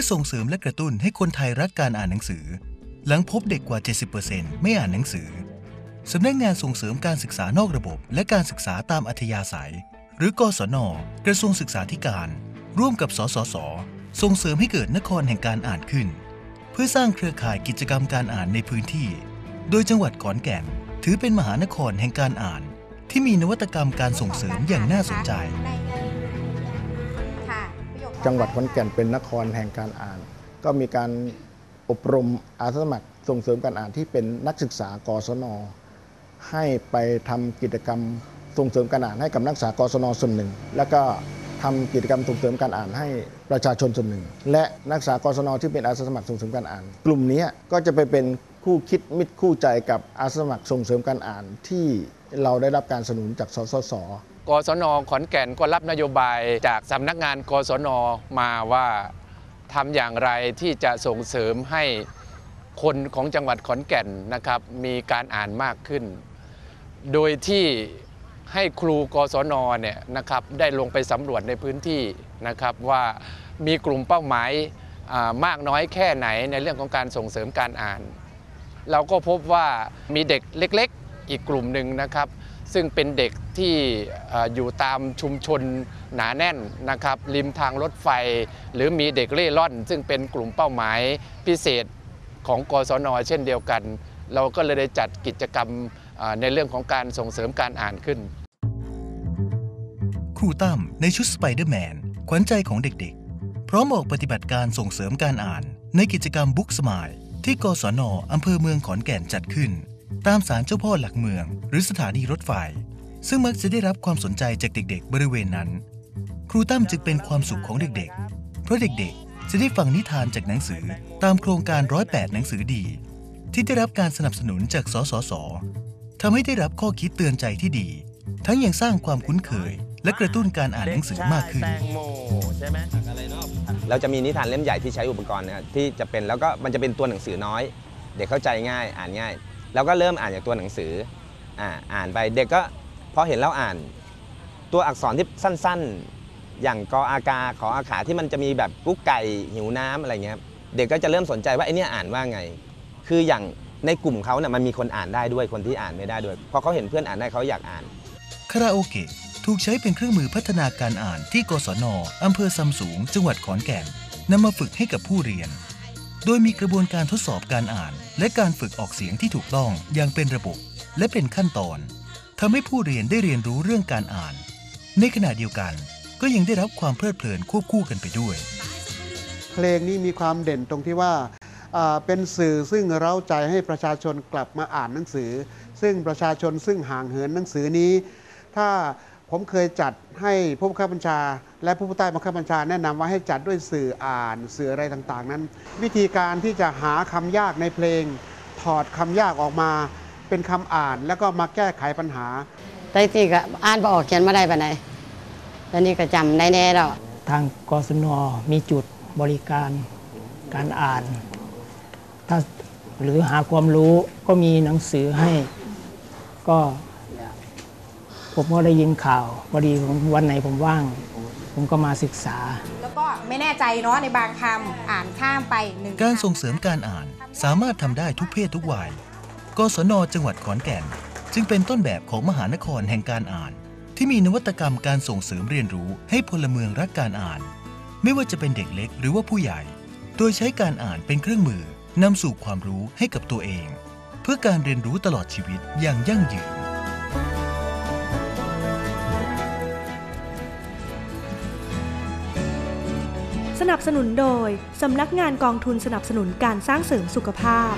พื่อส่งเสริมและกระตุ้นให้คนไทยรักการอ่านหนังสือ หลังพบเด็กกว่า 70%ไม่อ่านหนังสือ สำนักงานส่งเสริมการศึกษานอกระบบ และการศึกษาตามอัธยาศัย หรือกศน กระทรวงศึกษาธิการ ร่วมกับสสส ส่งเสริมให้เกิดนครแห่งการอ่านขึ้น เพื่อสร้างเครือข่ายกิจกรรมการอ่านในพื้นที่ โดยจังหวัดขอนแก่น ถือเป็นมหานครแห่งการอ่าน ที่มีนวัตกรรมการส่งเสริมอย่างน่าสนใจ จังหวัดขอนแก่นเป็นนครแห่งการอ่าน ก็มีการอบรมอาสาสมัครส่งเสริมการอ่านที่เป็นนักศึกษากศน ให้ไปทำกิจกรรมส่งเสริมการอ่านให้กับนักศึกษากศนส่วนหนึ่ง แล้วก็ทำกิจกรรมส่งเสริมการอ่านให้ประชาชนส่วนหนึ่ง และนักศึกษากศนที่เป็นอาสาสมัครส่งเสริมการอ่าน กลุ่มนี้ก็จะไปเป็นคู่คิดมิตรคู่ใจกับอาสาสมัครส่งเสริมการอ่านที่เราได้รับการสนับสนุนจากสสส กศนขอนแก่นก็รับนโยบายจากสำนักงานกศนมาว่าทำอย่างไรที่จะส่งเสริมให้คนของจังหวัดขอนแก่นนะครับมีการอ่านมากขึ้น โดยที่ให้ครูกศนเนี่ยนะครับได้ลงไปสำรวจในพื้นที่นะครับว่ามีกลุ่มเป้าหมายมากน้อยแค่ไหนในเรื่องของการส่งเสริมการอ่าน เราก็พบว่ามีเด็กเล็กๆ อีกกลุ่มหนึ่งนะครับ ซึ่งเป็นเด็ก ที่อยู่ตามชุมชนหนาแน่นนะครับริมทางรถไฟ หรือมีเด็กเร่ร่อน ซึ่งเป็นกลุ่มเป้าหมายพิเศษของกศนเช่นเดียวกัน เราก็เลยได้จัดกิจกรรมในเรื่องของการส่งเสริมการอ่านขึ้น ครูตั้มในชุดสไปเดอร์แมนขวัญใจของเด็กๆ พร้อมออกปฏิบัติการส่งเสริมการอ่านในกิจกรรมบุ๊กสมายที่กศนอำเภอเมืองขอนแก่นจัดขึ้น ตามสารเจ้าพ่อหลักเมือง หรือสถานีรถไฟ ซึ่งมักจะได้รับความสนใจจากเด็กๆ บริเวณนั้น ครูตั้มจึงเป็นความสุขของเด็กๆ เพราะเด็กๆ จะได้ฟังนิทานจากหนังสือตามโครงการร้อยแปดหนังสือดี ที่ได้รับการสนับสนุนจากสสสทำให้ได้รับข้อคิดเตือนใจที่ดี ทั้งยังสร้างความคุ้นเคย และกระตุ้นการอ่านหนังสือมากขึ้น เราจะมีนิทานเล่มใหญ่ที่ใช้อุปกรณ์นะครับที่จะเป็นแล้วก็มันจะเป็นตัวหนังสือน้อย เด็กเข้าใจง่ายอ่านง่าย แล้วก็เริ่มอ่านจากตัวหนังสืออ่าอ่านไปเด็กก็ พอเห็นเราอ่าน ตัวอักษรที่สั้นๆ อย่างกออากาขออาขาที่มันจะมีแบบกุ๊กไก่หิวน้ำอะไรเงี้ยเด็กก็จะเริ่มสนใจว่าไอ้เนี่ยอ่านว่าไง คืออย่างในกลุ่มเขาเนี่ยมันมีคนอ่านได้ด้วยคนที่อ่านไม่ได้ด้วยพอเขาเห็นเพื่อนอ่านได้เขาอยากอ่านคาราโอเกะถูกใช้เป็นเครื่องมือพัฒนาการอ่านที่กศนอำเภอซำสูง จังหวัดขอนแก่นนำมาฝึกให้กับผู้เรียน โดยมีกระบวนการทดสอบการอ่าน และการฝึกออกเสียงที่ถูกต้องอย่างเป็นระบบ และเป็นขั้นตอน ทำให้ผู้เรียนได้เรียนรู้เรื่องการอ่าน ในขณะเดียวกัน ก็ยังได้รับความเพลิดเพลินควบคู่กันไปด้วย เพลงนี้มีความเด่นตรงที่ว่าเป็นสื่อซึ่งเร้าใจให้ประชาชนกลับมาอ่านหนังสือ ซึ่งประชาชนซึ่งห่างเหินหนังสือนี้ ถ้าผมเคยจัดให้ผู้บังคับบัญชา และผู้ใต้บังคับบัญชาแนะนำว่าให้จัดด้วยสื่ออ่านสื่ออะไรต่างๆ นั้น วิธีการที่จะหาคำยากในเพลง ถอดคำยากออกมา เป็นคำอ่านแล้วก็มาแก้ไขปัญหา แต่ที่ก็อ่านบ่ออกเขียนมาได้ปานใดตอนนี้ก็จำได้แน่แล้วทางกศนมีจุดบริการการอ่าน ถ้าหรือหาความรู้ก็มีหนังสือให้ ก็ ผมก็ได้ยินข่าวพอดีผมวันไหนผมว่าง ผมก็มาศึกษา แล้วก็ไม่แน่ใจเนาะในบางคำอ่านข้ามไปหนึ่งการคำส่งเสริมการอ่านสามารถทำได้ทุกเพศทุกวัย กศนจังหวัดขอนแก่น จึงเป็นต้นแบบของมหานครแห่งการอ่าน ที่มีนวัตกรรมการส่งเสริมเรียนรู้ให้พลเมืองรักการอ่าน ไม่ว่าจะเป็นเด็กเล็กหรือว่าผู้ใหญ่ โดยใช้การอ่านเป็นเครื่องมือนำสู่ความรู้ให้กับตัวเอง เพื่อการเรียนรู้ตลอดชีวิตอย่างยั่งยืนสนับสนุนโดย สำนักงานกองทุนสนับสนุนการสร้างเสริมสุขภาพ